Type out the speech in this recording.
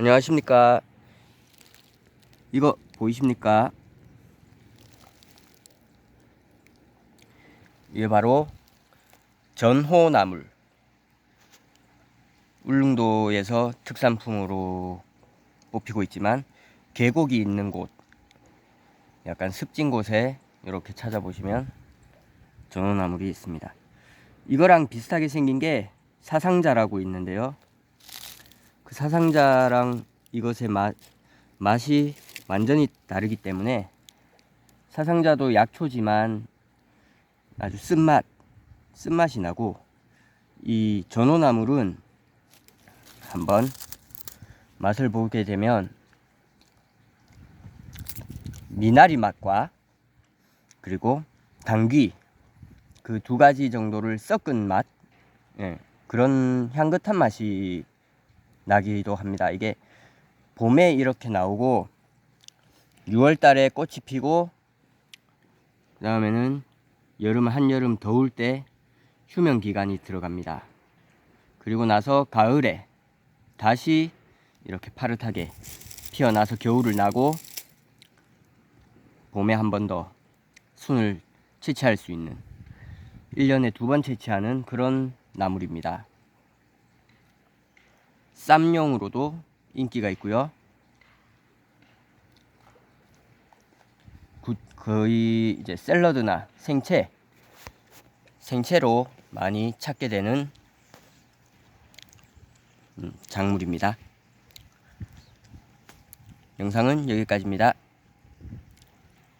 안녕하십니까. 이거 보이십니까? 이게 바로 전호나물. 울릉도에서 특산품으로 뽑히고 있지만 계곡이 있는 곳, 약간 습진 곳에 이렇게 찾아보시면 전호나물이 있습니다. 이거랑 비슷하게 생긴 게 사상자라고 있는데요. 그 사상자랑 이것의 맛, 맛이 완전히 다르기 때문에 사상자도 약초지만 아주 쓴맛, 쓴맛이 나고 이 전호나물은 한번 맛을 보게 되면 미나리 맛과 그리고 당귀 그 두 가지 정도를 섞은 맛 예, 그런 향긋한 맛이 나기도 합니다. 이게 봄에 이렇게 나오고 6월 달에 꽃이 피고 그 다음에는 여름 한여름 더울 때 휴면 기간이 들어갑니다. 그리고 나서 가을에 다시 이렇게 파릇하게 피어나서 겨울을 나고 봄에 한 번 더 순을 채취할 수 있는 1년에 두 번 채취하는 그런 나물입니다. 쌈용으로도 인기가 있고요. 구- 거의 이제 샐러드나 생채, 생채로 많이 찾게 되는 음, 작물입니다. 영상은 여기까지입니다.